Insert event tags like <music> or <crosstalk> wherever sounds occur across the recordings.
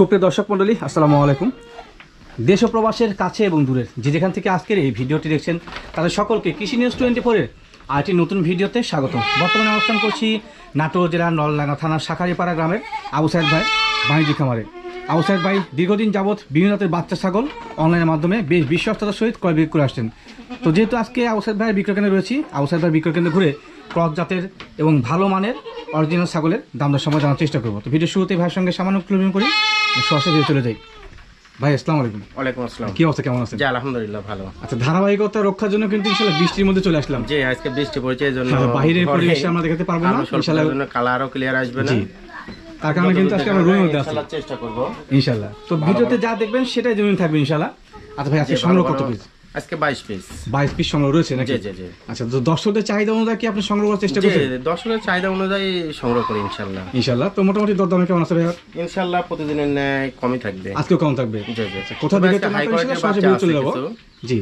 সুপ্রিয় দর্শক মণ্ডলী, আসসালামু আলাইকুম। দেশ প্রবাসের কাছে এবং দূরের যে যেখান থেকে আজকের এই ভিডিওটি দেখছেন, তাদের সকলকে কৃষি নিউজ টোয়েন্টি ফোরের আরেকটি নতুন ভিডিওতে স্বাগত বর্তমানে অবস্থান করছি নাটোর জেলার নলডাঙ্গা থানার শাখারিপাড়া গ্রামের আবু সাহেদ ভাই বাণিজ্যিক খামারে। আবু সাহেদ ভাই দীর্ঘদিন যাবৎ বিভিন্ন জাতের বাচ্চা, ছাগল অনলাইনের মাধ্যমে বেশ বিশ্বস্ততার সহিত ক্রয় বিক্রি করে আসছেন। তো যেহেতু আজকে আবু সাহেদ ভাইয়ের বিক্রয় কেন্দ্রে রয়েছি, আবু সাহেদ ভাই বিক্রয় কেন্দ্রে ঘুরে ক্রস জাতের এবং ভালো মানের অরিজিনাল ছাগলের দাম দর সময় জানার চেষ্টা করব। তো ভিডিও শুরুতে ভাইয়ের সঙ্গে সামান্য ক্লোবিং করি। সরাসরি চলে যাই। ভাই আসসালামু আলাইকুম। ওয়ালাইকুম আসসালাম। কি অবস্থা কেমন আছেন? জি আলহামদুলিল্লাহ ভালো। আচ্ছা ধারাবাহিকতা রক্ষার জন্য কিন্তু ইনশাআল্লাহ বৃষ্টির মধ্যে চলে আসলাম। জি আজকে বৃষ্টি পড়ছে জন্য হ্যাঁ, বাইরের পরিবেশ আমরা দেখাতে পারব না। ইনশাআল্লাহ জন্য কালারও ক্লিয়ার আসবে না। তার কারণে কিন্তু আজকে আমরা রুমের মধ্যে আছি। ইনশাআল্লাহ চেষ্টা করব। ইনশাল্লাহ। তো ভিডিওতে যা দেখবেন সেটাই জমিন থাকবে ইনশাল্লাহ। আচ্ছা ভাই আজকে সংগ্রহ কত পিস আজকে 22 পিস বাইশ পিস সংগ্রহ রয়েছে নাকি? জি জি জি। আচ্ছা তো দর্শকদের চাহিদা অনুযায়ী কি আপনি সংগ্রহ করার চেষ্টা জি করছেন? দর্শকের চাহিদা অনুযায়ী সংগ্রহ করি ইনশাআল্লাহ ইনশাল্লাহ। তো মোটামুটি দরদামে কেমন আছে ভাইয়া? ইনশাআল্লাহ প্রতিদিনের ন্যায় কমই থাকবে। আজকেও কম থাকবে? জি জি কোথা থেকে হাই কোয়ালিটি চলে যাব। জি।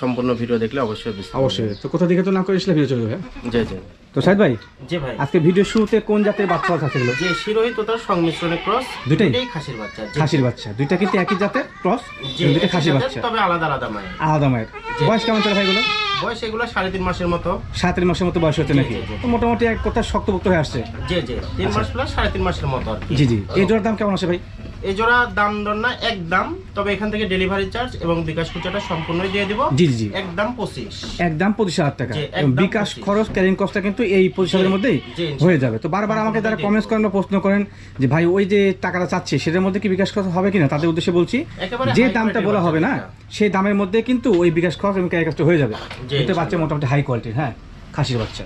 সম্পূর্ণ ভিডিও দেখলে অবশ্যই অবশ্যই। তো কোথা থেকে তো না করে আসলে ভিডিও চলে যাবে জি জি তো সাইদ ভাই জি ভাই। আজকে ভিডিও শুরুতে কোন জাতের বাচ্চা আছে এগুলো যে শিরোহিত তো তার সংমিশ্রণে ক্রস দুটাই? খাসির বাচ্চা খাসির বাচ্চা। দুইটা কিন্তু একই জাতের ক্রস জি, দুইটা খাসির বাচ্চা। তবে আলাদা আলাদা মায়ের। আলাদা মায়ের। বয়স কেমন চলে ভাই এগুলো? বয়স এগুলো সাড়ে তিন মাসের মতো। সাত তিন মাসের মতো বয়স হচ্ছে নাকি? মোটামুটি এক কথা শক্তপোক্ত হয়ে আসছে। জি জি। তিন মাস প্লাস সাড়ে তিন মাসের মতো আর জি জি। এই জোড়ার দাম কেমন আছে ভাই? এই জোড়া দাম দর না এক দাম তবে এখান থেকে ডেলিভারি চার্জ এবং বিকাশ খুচরাটা সম্পূর্ণই দিয়ে দিব। জি জি একদম পঁচিশ। একদম পঁচিশ হাজার টাকা। এবং বিকাশ খরচ ক্যারিং কস্টটা কিন্তু এই পঁচিশ হাজারের মধ্যেই হয়ে যাবে। তো বারবার আমাকে যারা কমেন্টস করেন বা প্রশ্ন করেন যে ভাই ওই যে টাকাটা চাচ্ছে সেটার মধ্যে কি বিকাশ খরচ হবে কিনা? তাদের উদ্দেশ্যে বলছি যে দামটা বলা হবে না সেই দামের মধ্যে কিন্তু ওই বিকাশ খরচ এবং ক্যারিং কস্ট হয়ে যাবে। এতে বাচ্চা মোটামুটি হাই কোয়ালিটির হ্যাঁ খাসির বাচ্চা।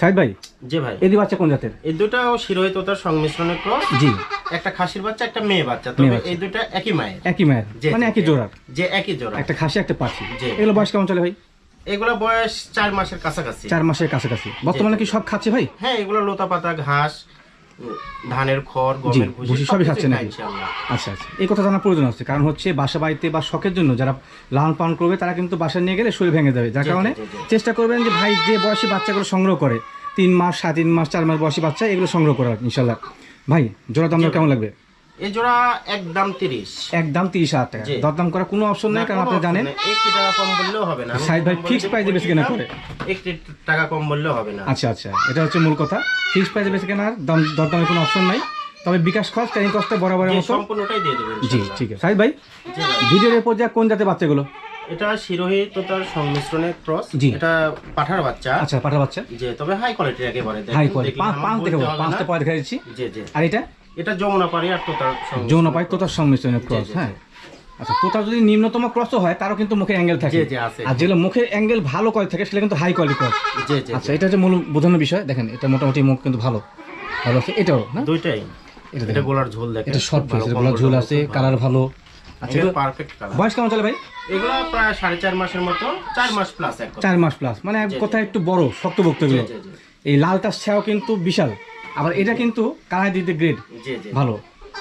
সাহেদ ভাই? জি ভাই। এদি বাচ্চা কোন জাতের? এই দুটাও শিরোহিত তার সংমিশ্রণে ক্রস। জি। একটা খাসির বাচ্চা একটা মেয়ে বাচ্চা। তবে এই দুটা একই মায়ের। একই মায়ের মানে একই জোড়া যে একই জোড়া একটা খাসি একটা পাখি এগুলো বয়স কেমন চলে ভাই? এগুলো বয়স চার মাসের কাছাকাছি। চার মাসের কাছাকাছি। বর্তমানে কি সব খাচ্ছে ভাই? হ্যাঁ এগুলো লতা পাতা ঘাস ধানের খড় গমের ভুসি সবই খাচ্ছে না আচ্ছা আচ্ছা। এই কথা জানার প্রয়োজন আছে। কারণ হচ্ছে বাসা বাড়িতে বা শখের জন্য যারা লালন পালন করবে তারা কিন্তু বাসায় নিয়ে গেলে শরীর ভেঙে যাবে। যার কারণে। চেষ্টা করবেন যে ভাই যে বয়সী বাচ্চাগুলো সংগ্রহ করে তিন মাস সাড়ে তিন মাস চার মাস বয়সী বাচ্চা এগুলো সংগ্রহ করার ইনশাল্লাহ ভাই জোড়া দাম কেমন লাগবে? এই জোড়া একদম তিরিশ। একদম তিরিশ হাজার টাকা। দরদাম করার কোনো অপশন নেই কারণ আপনি জানেন। টাকা কম বললেও হবে না। সাইদ ভাই বেশি কেনা করে। টাকা কম বললেও হবে না। আচ্ছা আচ্ছা। এটা হচ্ছে মূল কথা। ফিক্স প্রাইসে বেশি কেনার দাম দরদামের কোনো অপশন নাই। তবে বিকাশ খরচ ক্যারিং কস্টটা বরাবরের জি, মতো। সম্পূর্ণটাই দিয়ে দেবেন জি ঠিক আছে। সাইদ ভাই ভিডিওর এরপর যা কোন জাতের বাচ্চাগুলো এটা তো তার সংমিশ্রণের ক্রস। জি। এটা পাঠার বাচ্চা। আচ্ছা পাঠা বাচ্চা। তবে হাই কোয়ালিটির একেবারে। হাই কোয়ালিটি পাঁচ পাঁচটা জি জি। আর এটা? এটা যমুনা পারি আর তো তার সংমিশ্রণ। তোতার সংমিশ্রণের ক্রস। হ্যাঁ। আচ্ছা তোতার যদি নিম্নতম ক্রস হয় তারও কিন্তু মুখের অ্যাঙ্গেল থাকে। আর যেগুলো মুখের অ্যাঙ্গেল ভালো করে থাকে সেটা কিন্তু হাই কোয়ালিটি ক্রস আচ্ছা এটা হচ্ছে মূল বোঝানোর বিষয়। দেখেন এটা মোটামুটি মুখ কিন্তু ভালো। ভালো আছে এটাও না? দুইটাই। এটা এটা গোলার ঝোল দেখেন। এটা শর্ট ফেস এগুলো ঝুল আছে কালার ভালো। আচ্ছা পারফেক্ট কালার বয়স কেমন চলে ভাই? এগুলো প্রায় সাড়ে চার মাসের মতো চার মাস প্লাস চার মাস প্লাস মানে। একটু বড় শক্তভক্ত এগুলো। এই লালটার ছায়াও কিন্তু বিশাল। আবার এটা কিন্তু কালার দিতে গ্রেড ভালো।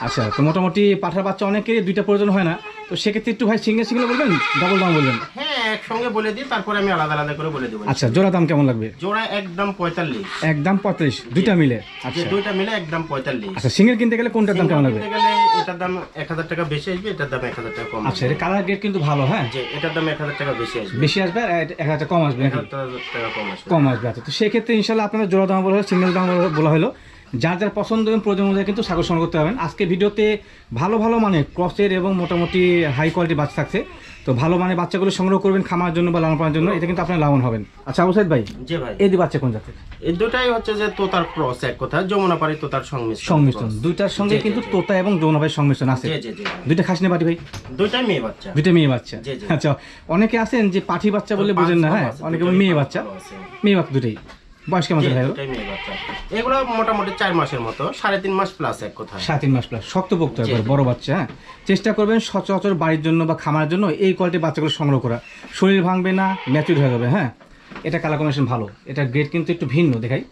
আচ্ছা তো মোটামুটি পাঠার বাচ্চা অনেকেরই দুইটা প্রয়োজন হয় না। তো সেক্ষেত্রে একটু ভাই সিঙ্গেল সিঙ্গেল বলবেন? ডাবল দাম বলবেন? হ্যাঁ একসঙ্গে বলে দিই তারপরে আমি আলাদা আলাদা করে বলে দেবো। আচ্ছা জোড়া দাম কেমন লাগবে? জোড়া একদম পঁয়তাল্লিশ। একদম পঁয়ত্রিশ দুইটা মিলে। আচ্ছা। দুইটা মিলে একদম পঁয়তাল্লিশ। আচ্ছা সিঙ্গেল কিনতে গেলে কোনটার দাম কেমন লাগবে? গেলে এটার দাম এক হাজার টাকা বেশি আসবে এটার দাম এক হাজার টাকা কম আচ্ছা এটা কালার গ্রেড কিন্তু ভালো হ্যাঁ? যে এটার দাম এক হাজার টাকা বেশি আসবে। বেশি আসবে আর এক হাজার টাকা কম আসবে এক হাজার টাকা কম আসবে। কম আসবে আচ্ছা। তো সেক্ষেত্রে ইনশাল্লাহ আপনাদের জোড়া দাম বলা হলো সিঙ্গেল দাম বলা হলো। যার যার পছন্দ এবং প্রয়োজন অনুযায়ী কিন্তু সাগর সংগ্রহ করতে পারবেন। আজকে ভিডিওতে ভালো ভালো মানে ক্রসের এবং মোটামুটি হাই কোয়ালিটি বাচ্চা থাকছে। তো ভালো মানে বাচ্চাগুলো সংগ্রহ করবেন খামার জন্য বা লালন পালনের জন্য। এটা কিন্তু আপনার লাভবান হবেন আচ্ছা আবু সাইদ ভাই জি ভাই। এই বাচ্চা কোন জাতের? এই দুটাই হচ্ছে যে তোতার ক্রস এক কথা যমুনা পারি তোতার সংমিশ্রণ সংমিশ্রণ। দুইটার সঙ্গে কিন্তু তোতা এবং ভাই সংমিশ্রণ আছে। জি জি জি। দুইটা খাসি না পাটি ভাই। দুইটাই মেয়ে বাচ্চা। দুইটা মেয়ে বাচ্চা। আচ্ছা অনেকে আছেন যে পাঠি বাচ্চা বলে বোঝেন না হ্যাঁ? অনেকে মেয়ে বাচ্চা। মেয়ে বাচ্চা দুটোই বয়স কেমন ভাই বাচ্চা। এগুলো মোটামুটি চার মাসের মতো সাড়ে তিন মাস প্লাস এক কথা সাড়ে তিন মাস প্লাস শক্তপোক্ত একবার বড় বাচ্চা হ্যাঁ? চেষ্টা করবেন সচরাচর বাড়ির জন্য বা খামারের জন্য এই কোয়ালিটির বাচ্চাগুলো সংগ্রহ করা। শরীর ভাঙবে না ম্যাচুর হয়ে যাবে হ্যাঁ? এটা কালার কম্বিনেশন ভালো। এটা গ্রেড কিন্তু একটু ভিন্ন দেখাই।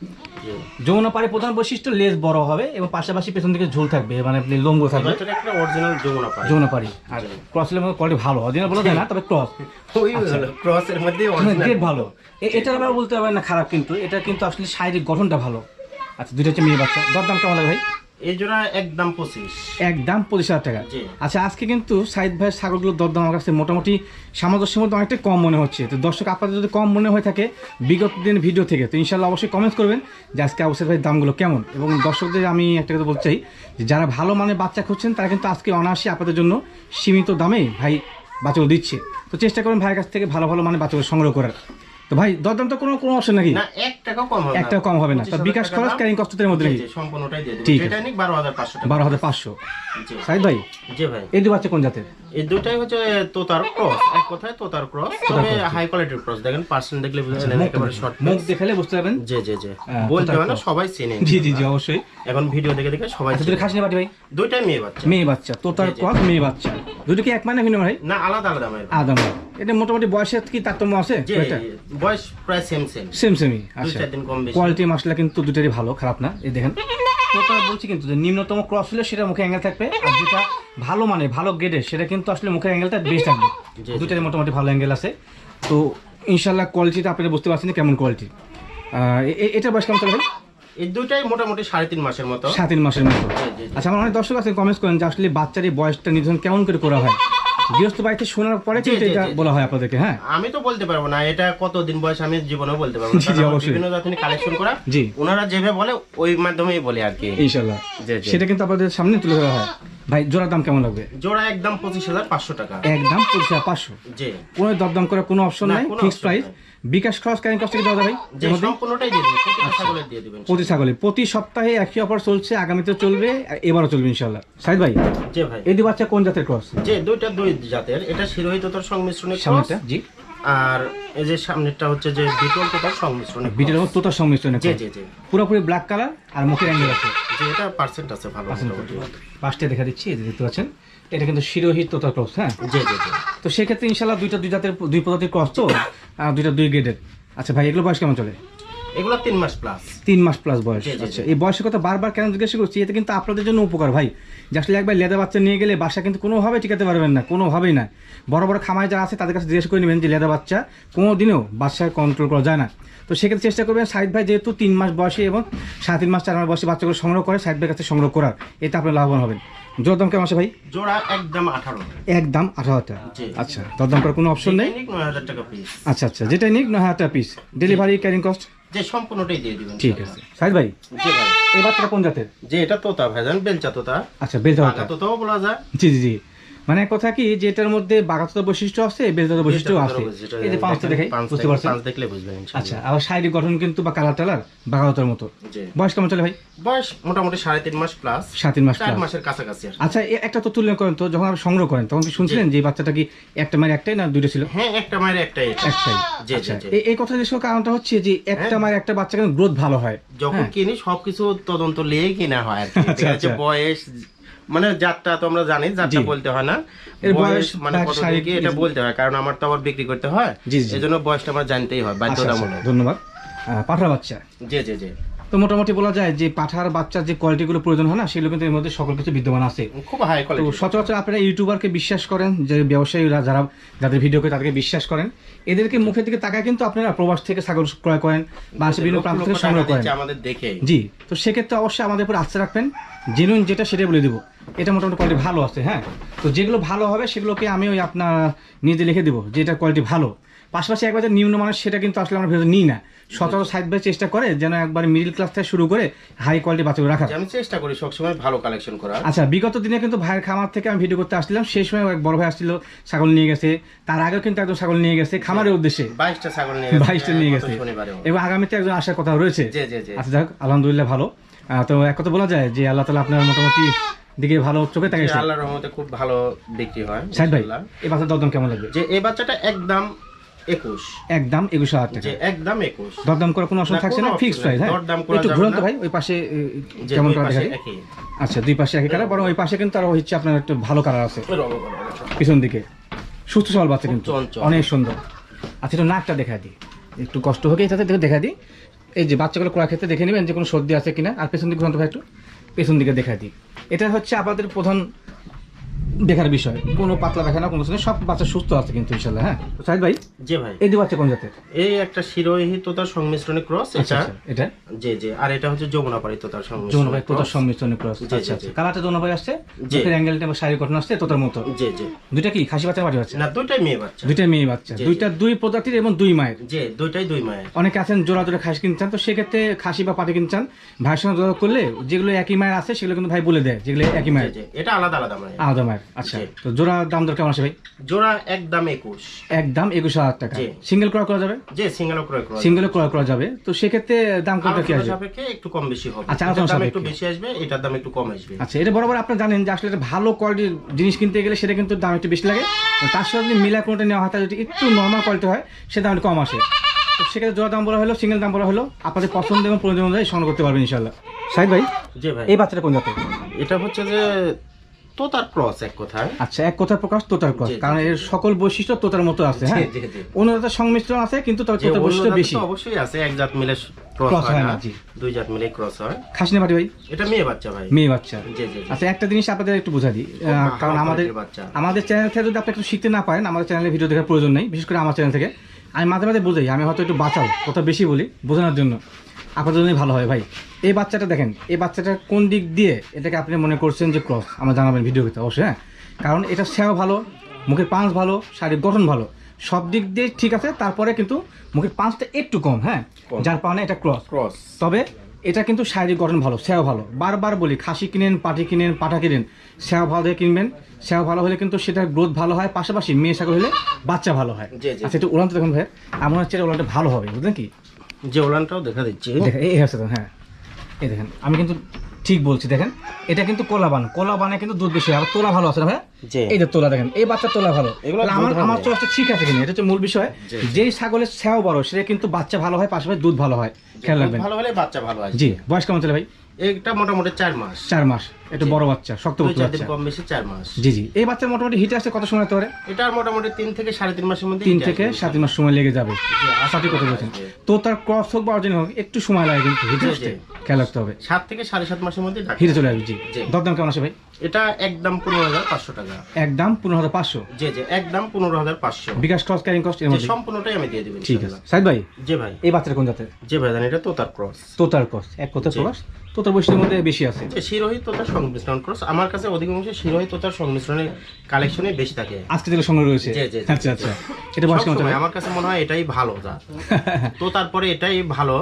যমুনা পাড়ে প্রধান বৈশিষ্ট্য লেজ বড় হবে এবং পাশাপাশি পেছন দিকে ঝুল থাকবে মানে আপনি লম্বু থাকবে। অরিজিনাল যমুনা পাড়ি। আর ক্রসের মধ্যে কোয়ালিটি ভালো। অরিজিনাল বলা যায় না তবে ক্রস ক্রসের মধ্যে গ্রেড ভালো। এটা আবার বলতে হবে না খারাপ কিন্তু। এটা কিন্তু আসলে শারীরিক গঠনটা ভালো। আচ্ছা দুটো হচ্ছে মেয়ে বাচ্চা। দরদাম কেমন লাগে ভাই? এই জোড়া একদম পঁচিশ। একদম পঁচিশ হাজার টাকা। আচ্ছা আজকে কিন্তু সাইদ ভাইয়ের ছাগলগুলোর দরদাম আমার কাছে মোটামুটি সামঞ্জস্যের মধ্যে অনেকটা কম মনে হচ্ছে। তো দর্শক আপনাদের যদি কম মনে হয়ে থাকে বিগত দিন ভিডিও থেকে তো ইনশাল্লাহ অবশ্যই কমেন্ট করবেন যে আজকে দামগুলো কেমন। এবং দর্শকদের আমি একটা কথা বলতে চাই যে যারা ভালো মানের বাচ্চা খুঁজছেন তারা কিন্তু আজকে অনায়াসে আপনাদের জন্য সীমিত দামে ভাই বাচ্চাগুলো দিচ্ছে। তো চেষ্টা করুন ভাইয়ের কাছ থেকে ভালো ভালো মানে বাচ্চাগুলো সংগ্রহ করার। তো ভাই দরদাম তো কোনো কোনো অপশন নাকি? না এক টাকাও কম হবে কম হবে না। তো বিকাশ খরচ, cost এর মধ্যে নাকি? সম্পূর্ণটাই দিয়ে দেবো। যেটা নিক বারো হাজার পাঁচশো টাকা। বারো হাজার পাঁচশো। জি। সাইদ ভাই? জি ভাই। এই বাচ্চা কোন জাতের? এই দুটাই হচ্ছে তোতার ক্রস। এক কথায় তোতার ক্রস। তবে হাই কোয়ালিটির ক্রস। দেখেন পার্সেন্ট দেখলে বুঝছেন একেবারে শর্ট মুখ দেখালে বুঝতে পারবেন? জি জি জি। বলতে না সবাই চেনে। জি জি জি অবশ্যই। এখন ভিডিও দেখে দেখে সবাই আচ্ছা। দুটো খাসি বাটি ভাই। দুইটাই মেয়ে বাচ্চা। মেয়ে বাচ্চা তোতার। ক্রস মেয়ে বাচ্চা। দুটো কি এক মানে ভিন্ন ভাই? না আলাদা আলাদা মেয়ে আদম এটা মোটামুটি বয়সের কি তারতম্য আছে এটা বয়স প্রায় সেম সেম সেম সেমই আচ্ছা। দিন কম বেশি। কোয়ালিটি মশলা কিন্তু দুটারই ভালো খারাপ না। এই দেখেন। <laughs> তোতার বলছি কিন্তু যে নিম্নতম ক্রস হলে সেটা মুখে অ্যাঙ্গেল থাকবে আর <laughs> যেটা ভালো মানে ভালো গ্রেডের সেটা কিন্তু আসলে মুখের অ্যাঙ্গেলটা বেশ থাকবে। <laughs> দুটারই মোটামুটি ভালো অ্যাঙ্গেল আছে। তো ইনশাল্লাহ কোয়ালিটিটা আপনারা বুঝতে পারছেন কেমন কোয়ালিটি এটা বয়স কেমন চলে এই দুইটাই মোটামুটি সাড়ে তিন মাসের মতো। সাত তিন মাসের মতো। আচ্ছা আমার অনেক দর্শক আছে কমেন্টস করেন যে আসলে বাচ্চার এই বয়সটা নির্ধারণ কেমন করে করা হয়। গৃহস্থ বাড়িতে শোনার পরে জি, কিন্তু জি, এটা জি, জি। বলা হয় আপনাদেরকে হ্যাঁ। আমি তো বলতে পারব না এটা কতদিন বয়স আমি জীবনেও বলতে পারব না। জি, জি, কারণ অবশ্যই। বিভিন্ন জাতিনি কালেকশন করা জি। ওনারা যেভাবে বলে ওই মাধ্যমেই বলে আর কি। ইনশাল্লাহ জি, জি। সেটা কিন্তু আপনাদের সামনে তুলে ধরা হয়। ভাই জোড়ার দাম কেমন লাগবে? জোড়া একদম পঁচিশ হাজার পাঁচশো টাকা। একদম পঁচিশ হাজার পাঁচশো। জি। কোনো দরদাম করার কোনো অপশন না, নাই কোনো ফিক্সড option প্রাইস নাই। বিকাশ খরচ ক্যারিং কস্ট থেকে দেওয়া ভাই সম্পূর্ণটাই দিয়ে দিবেন ছাগলের দিয়ে দিবেন প্রতি ছাগলে প্রতি সপ্তাহে একই অফার চলছে আগামীতে চলবে এবারও চলবে ইনশাল্লাহ। সাইদ ভাই জি ভাই। এই দুই বাচ্চা কোন জাতের ক্রস? যে দুইটা দুই জাতের এটা শিরোহিত তোর সংমিশ্রণে সামনেটা জি। আর এই যে সামনেরটা হচ্ছে যে বিটল তোতার সংমিশ্রণে। বিটের তোতার সংমিশ্রণে জি। জি জি। পুরোপুরি ব্ল্যাক কালার আর মুখের অ্যাঙ্গেল আছে। যে এটা পার্সেন্ট আছে ভালো পাঁচটা দেখা দিচ্ছি এই যে দেখতে পাচ্ছেন এটা কিন্তু শিরোহিত তোতার ক্রস হ্যাঁ? জি জি জি। তো সেক্ষেত্রে ইনশাল্লাহ দুইটা দুই জাতের দুই প্রজাতির ক্রস তো আর দুইটা দুই গ্রেডের আচ্ছা ভাই এগুলো বয়স কেমন চলে? এগুলো তিন মাস প্লাস তিন মাস প্লাস বয়স। আচ্ছা। এই বয়সের কথা বারবার কেন জিজ্ঞাসা করছি এতে কিন্তু আপনাদের জন্য উপকার ভাই। যে আসলে একবার লেদা বাচ্চা নিয়ে গেলে বাসা কিন্তু কোনোভাবে টিকাতে পারবেন না কোনোভাবেই না। বড় বড় খামায় যারা আছে তাদের কাছে জিজ্ঞেস করে নেবেন যে লেদা বাচ্চা কোনো দিনও বাচ্চা কন্ট্রোল করা যায় না। তো সেক্ষেত্রে চেষ্টা করবেন সাইদ ভাই যেহেতু তিন মাস বয়সে এবং সাড়ে তিন মাস চার মাস বয়সে বাচ্চাগুলো সংগ্রহ করে সাইদ ভাইয়ের কাছে সংগ্রহ করার। এতে আপনি লাভবান হবেন। দরদাম কেমন আছে ভাই? জোড়া একদম আঠারো। একদম আঠারো হাজার টাকা। জি। আচ্ছা দরদাম করার কোনো অপশন নেই? নয় হাজার টাকা পিস আচ্ছা আচ্ছা যেটাই নিক নয় হাজার টাকা পিস ডেলিভারি ক্যারিং কস্ট যে সম্পূর্ণটাই দিয়ে দিবেন। ঠিক আছে। সাহেব ভাই বাচ্চাটা কোন জাতের? যে এটা তোতা ভাইজান বেলচা তোতা? আচ্ছা বেলচা তোতাও বলা যায়। জি জি জি। মানে কথা কি যে এটার মধ্যে বাগাততা বৈশিষ্ট্য আছে বেলজাত বৈশিষ্ট্য আছে এই যে পাঁচটা দেখাই বুঝতে পারছেন? পাঁচ দেখলে বুঝবেন আচ্ছা আবার শারীরিক গঠন কিন্তু বা কালার টালার বাগাততার মতো। বয়স কেমন চলে ভাই? বয়স মোটামুটি সাড়ে তিন মাস প্লাস সাত তিন মাস চার মাসের কাছাকাছি আর আচ্ছা একটা তো তুলনা করেন তো যখন আপনি সংগ্রহ করেন তখন কি শুনছিলেন যে বাচ্চাটা কি একটা মায়ের একটাই না দুটো ছিল? হ্যাঁ একটা মায়ের একটাই একটাই। আচ্ছা এই- কথা করার কারণটা হচ্ছে যে একটা হ্যাঁ। মায়ের একটা বাচ্চা কিন্তু গ্রোথ ভালো হয়। যখন হ্যাঁ। কিনি সবকিছু তদন্ত নিয়ে কিনা হয় আর কি। আচ্ছা, আচ্ছা। বয়স মানে যাত্রা তো আমরা জানি যাত্রা বলতে হয় না। এর বয়স মানে কত শারীরিক কি এটা বলতে হয় কারণ আমার তো আবার বিক্রি করতে হয়। জি, জি। এই জন্য বয়সটা আমার জানতেই হয় আচ্ছা, আচ্ছা, বাধ্যতামূলক। ধন্যবাদ। পাঠা বাচ্চা। জি জি জি। তো মোটামুটি বলা যায় যে পাঠার বাচ্চার যে কোয়ালিটিগুলো প্রয়োজন হয় না সেগুলো কিন্তু এর মধ্যে সকল কিছু বিদ্যমান আছে। খুব হাই তো সচরাচর আপনারা ইউটিউবারকে বিশ্বাস করেন যে ব্যবসায়ীরা যারা যাদের ভিডিও করে তাদেরকে বিশ্বাস করেন এদেরকে মুখের দিকে তাকায় কিন্তু আপনারা প্রবাস থেকে ছাগল ক্রয় করেন বা বিভিন্ন প্রান্ত থেকে সংগ্রহ করেন। আমাদের দেখে জি তো সেক্ষেত্রে অবশ্যই আমাদের উপর আস্থা রাখবেন জেনুইন যেটা সেটাই বলে দেবো। এটা মোটামুটি কোয়ালিটি ভালো আছে হ্যাঁ? তো যেগুলো ভালো হবে সেগুলোকে আমি ওই আপনার নিজে লিখে দেবো যে এটা কোয়ালিটি ভালো। পাশাপাশি একবার যে নিম্নমানের সেটা কিন্তু আসলে আমরা ভেবে নিই না। সচরাচর সাইড বাই চেষ্টা করে যেন একবার মিডিল ক্লাস থেকে শুরু করে হাই কোয়ালিটি বাচ্চাগুলো রাখা আমি চেষ্টা করি সবসময় ভালো কালেকশন করার। আচ্ছা বিগত দিনে কিন্তু ভাইয়ের খামার থেকে আমি ভিডিও করতে আসছিলাম সেই সময় এক বড় ভাই আসছিল ছাগল নিয়ে গেছে। তার আগেও কিন্তু একজন ছাগল নিয়ে গেছে খামারের উদ্দেশ্যে। বাইশটা ছাগল নিয়ে বাইশটা নিয়ে গেছে। এবং আগামীতে একজন আসার কথা রয়েছে। আচ্ছা যাক আলহামদুলিল্লাহ ভালো। তো এক কথা বলা যায় যে আল্লাহ তালা আপনার মোটামুটি দিকে ভালো চোখে তাকাইছে আল্লাহর রহমতে খুব ভালো বিক্রি হয় সাইদ ভাই এই বাচ্চার দরদাম কেমন লাগবে? যে এই বাচ্চাটা একদম একুশ। একদম একুশ হাজার টাকা। একদম একুশ। দরদাম করার কোনো অপশন থাকছে না? ফিক্সড প্রাইস হ্যাঁ? দরদাম করা একটু ঘুরন্ত ভাই ওই পাশে কেমন দুই দেখা আচ্ছা দুই পাশে একই কালার বরং ওই পাশে কিন্তু আরও হচ্ছে আপনার একটু ভালো কালার আছে। পিছন দিকে। সুস্থ সবল বাচ্চা কিন্তু। অনেক সুন্দর। আচ্ছা একটু নাকটা দেখা দিই। একটু কষ্ট হোক দেখে দিই। এই যে বাচ্চাগুলো কোড়া ক্ষেত্রে দেখে নেবেন যে কোনো সর্দি আছে কিনা। আর পেছন দিকে ভাই একটু। পেছন দিকে দেখা দিই। এটা হচ্ছে আপনাদের প্রধান দেখার বিষয়। কোনো পাতলা পায়খানা কোনো সব বাচ্চা সুস্থ আছে কিন্তু ইনশাল্লাহ হ্যাঁ। সাইদ ভাই? জি ভাই। এই দু বাচ্চা কোন জাতের? এই একটা শিরোহী তোতার সংমিশ্রণে ক্রস আচ্ছা এটা আচ্ছা এটা? জি জি আর এটা হচ্ছে যমুনাপাড়ি তোতার যৌন সংমিশ্রণ ভাই তোতার সংমিশ্রণে ক্রস। আচ্ছা আচ্ছা। কালারটা ভাই আসছে। মুখের অ্যাঙ্গেলটা বা শারীরিক গঠন আসছে তোতার মতো? জি জি। দুইটা কি খাসি বাচ্চা পাটি বাচ্চা? না দুইটাই মেয়ে বাচ্চা। দুইটা মেয়ে বাচ্চা। দুইটা দুই প্রজাতির এবং দুই মায়ের? জি দুইটাই দুই মায়ের। অনেকে আছেন জোড়া জোড়া খাসি কিনতে চান তো সেক্ষেত্রে খাসি বা পাটি কিনতে চান। ভাইয়ের সঙ্গে যোগাযোগ করলে যেগুলো একই মায়ের আছে সেগুলো কিন্তু ভাই বলে দেয় যেগুলো একই মায়ের। এটা আলাদা আলাদা মায়ের। আলাদা মায়ের। আচ্ছা তো জোড়া দাম দর কেমন আছে ভাই? জোড়া একদম একুশ। একদম একুশ হাজার টাকা। সিঙ্গেল ক্রয় করা যাবে? যে সিঙ্গেল ক্রয় করা সিঙ্গেল ক্রয় করা যাবে। তো সেক্ষেত্রে দাম কি আসবে? সাপেক্ষে একটু কম বেশি হবে। আচ্ছা, আলোচনা দাম একটু বেশি আসবে এটার দাম একটু কম আসবে। আচ্ছা এটা বরাবর আপনারা জানেন যে আসলে ভালো কোয়ালিটির জিনিস কিনতে গেলে সেটা কিন্তু দাম একটু বেশি লাগে। তার সাথে যদি মিলা কোনটা নেওয়া হয় তাহলে যদি একটু নর্মাল কোয়ালিটি হয় সে দাম একটু কম আসে। তো সেক্ষেত্রে জোড়া দাম বলা হলো সিঙ্গেল দাম বলা হলো আপনাদের পছন্দ এবং প্রয়োজন অনুযায়ী সংগ্রহ করতে পারবেন ইনশাল্লাহ ভাই জি ভাই। এই বাচ্চাটা কোন জাতের? এটা হচ্ছে যে তোতার ক্রস এক কথায়। আচ্ছা এক প্রকাশ তোতার ক্রস কারণ এর সকল বৈশিষ্ট্য তোতার মতো আছে হ্যাঁ? সংমিশ্রণ আছে কিন্তু তোতার বৈশিষ্ট্য বেশি। অবশ্যই আছে এক জাত মিলে ক্রস হয় না দুই জাত মিলে ক্রস হয়। খাসনে ভাই? এটা মেয়ে বাচ্চা ভাই। মেয়ে বাচ্চা। জি জি জি। আচ্ছা একটা জিনিস আপনাদের একটু বোঝা দিই কারণ আমাদের আমাদের চ্যানেল থেকে যদি আপনি একটু শিখতে না পারেন আমাদের চ্যানেলে ভিডিও দেখার প্রয়োজন নেই বিশেষ করে আমার চ্যানেল থেকে। আমি মাঝে মাঝে বোঝাই আমি হয়তো একটু বাঁচাও কথা বেশি বলি বোঝানোর জন্য। আপনার জন্যই ভালো হয় ভাই। এই বাচ্চাটা দেখেন এই বাচ্চাটা কোন দিক দিয়ে এটাকে আপনি মনে করছেন যে ক্রস আমার জানাবেন ভিডিও ভিতরে অবশ্যই হ্যাঁ? কারণ এটা সেও ভালো মুখের পাঁচ ভালো শারীরিক গঠন ভালো। সব দিক দিয়ে ঠিক আছে তারপরে কিন্তু মুখের পাঁচটা একটু কম হ্যাঁ। যার কারণে এটা ক্রস ক্রস তবে এটা কিন্তু শারীরিক গঠন ভালো সেও ভালো। বারবার বলি খাসি কিনেন পাটি কিনেন পাঠা কিনেন সেও ভালো দিয়ে কিনবেন সেও ভালো হলে কিন্তু সেটার গ্রোথ ভালো হয় পাশাপাশি মেয়ে ছাগল হলে বাচ্চা ভালো হয়। জি। আচ্ছা একটু উড়ান দেখুন ভাই আমার হচ্ছে এটা উড়ানটা ভালো হবে বুঝলেন কি? যে ওলানটাও দেখা দিচ্ছি। দেখেন এই হচ্ছে তো, হ্যাঁ। এই দেখেন আমি কিন্তু ঠিক বলছি দেখেন। এটা কিন্তু কোলাবান কোলাবানে কিন্তু দুধ বেশি হয়। আবার তোলা ভালো আছে না ভাই এই যে তোলা দেখেন এই বাচ্চা তোলা ভালো। আমার। আমার চয়েসটা ঠিক আছে কিনা? এটা হচ্ছে মূল বিষয়। যেই ছাগলের সেও বড় সেটা কিন্তু বাচ্চা ভালো হয় পাশাপাশি দুধ ভালো হয়। খেয়াল রাখবেন। ভালো হলে বাচ্চা ভালো হয়। জি বয়স কেমন চলে ভাই? এটা মোটামুটি চার মাস। চার মাস। একটু বড় বাচ্চা শক্ত বাচ্চা কম বেশি চার মাস। জি জি। এই বাচ্চার মোটামুটি হিটে আসতে কত সময় পারে এটার মোটামুটি তিন থেকে সাড়ে তিন মাসের মধ্যে তিন থেকে আসবে। সাত মাস সময় লেগে যাবে। জি, আশা সঠিক কথা বলছেন। তো তার ক্রস হোক বা অরিজিনাল হোক একটু সময় লাগে কিন্তু হিটে আসতে। খেয়াল রাখতে হবে। সাত থেকে সাড়ে সাত মাসের মধ্যে। হিটে চলে আসবে। জি। দরদাম কেমন আসে ভাই? এটা একদম পনেরো হাজার পাঁচশো টাকা। একদম পনেরো হাজার পাঁচশো? জি জি। একদম পনেরো হাজার পাঁচশো। বিকাশ ক্রস ক্যারিং কস্ট এর মধ্যে? সম্পূর্ণটাই আমি দিয়ে দেবেন ঠিক আছে। সাইদ ভাই? জি ভাই। এই বাচ্চার কোন জাতের? জি ভাই জানি এটা তোতার ক্রস তোতার ক্রস এক কথার জি। প্রকাশ তোতার বৈশিষ্ট্যের মধ্যে বেশি আছে? শিরোহী তোতার সংমিশ্রণ ক্রস আমার কাছে অধিকাংশ শিরোহী তোতার সংমিশ্রণের কালেকশনে বেশি থাকে। আজকে যেগুলো সঙ্গে রয়েছে? আচ্ছা আচ্ছা। এটা বয়স কেমন আমার কাছে মনে হয় এটাই ভালো তো তারপরে এটাই ভালো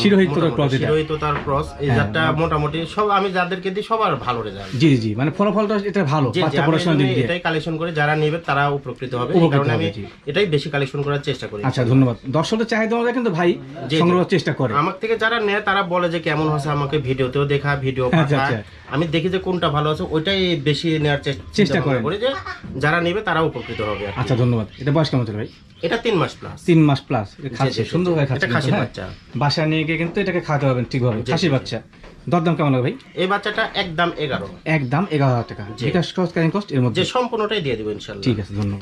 শিরোহী ক্রস এটা? শিরোহী ক্রস এই হ্যাঁ, জাতটা মোটামুটি সব আমি যাদেরকে দিই সবার ভালো রেজাল্ট জি জি জি মানে ফলাফলটা এটা ভালো জি, জি, বাচ্চা পড়াশোনার দিক দিয়ে। এটাই কালেকশন করে যারা নেবে তারা উপকৃত হবে এই কারণে আমি এটাই বেশি কালেকশন করার চেষ্টা করি। আচ্ছা ধন্যবাদ। দর্শকদের চাহিদা অনুযায়ী কিন্তু ভাই সংগ্রহ চেষ্টা করে। আমার থেকে যারা নেয় তারা বলে যে কেমন হচ্ছে আমাকে ভিডিওতেও দেখা ভিডিও আচ্ছা, পাঠায় আচ্ছা। আমি দেখি যে কোনটা ভালো আছে ওইটাই বেশি নেওয়ার চেষ্টা। করি যে যারা নেবে তারা উপকৃত হবে আচ্ছা ধন্যবাদ। এটা বয়স কেমন ভাই? এটা তিন মাস প্লাস তিন মাস প্লাস সুন্দর হয়ে এটা? বাচ্চা। বাসায় নিয়ে গিয়ে কিন্তু এটাকে খাওয়াতে পারবেন ঠিকভাবে। খাসির বাচ্চা। দরদাম কেমন হবে ভাই? এই বাচ্চাটা একদম এগারো। একদম এগারো হাজার টাকা। যেটা বিকাশ কস্ট ক্যারিং কস্ট এর মধ্যে। যে সম্পূর্ণটাই দিয়ে দেবো ইনশাল্লাহ। ঠিক আছে ধন্যবাদ।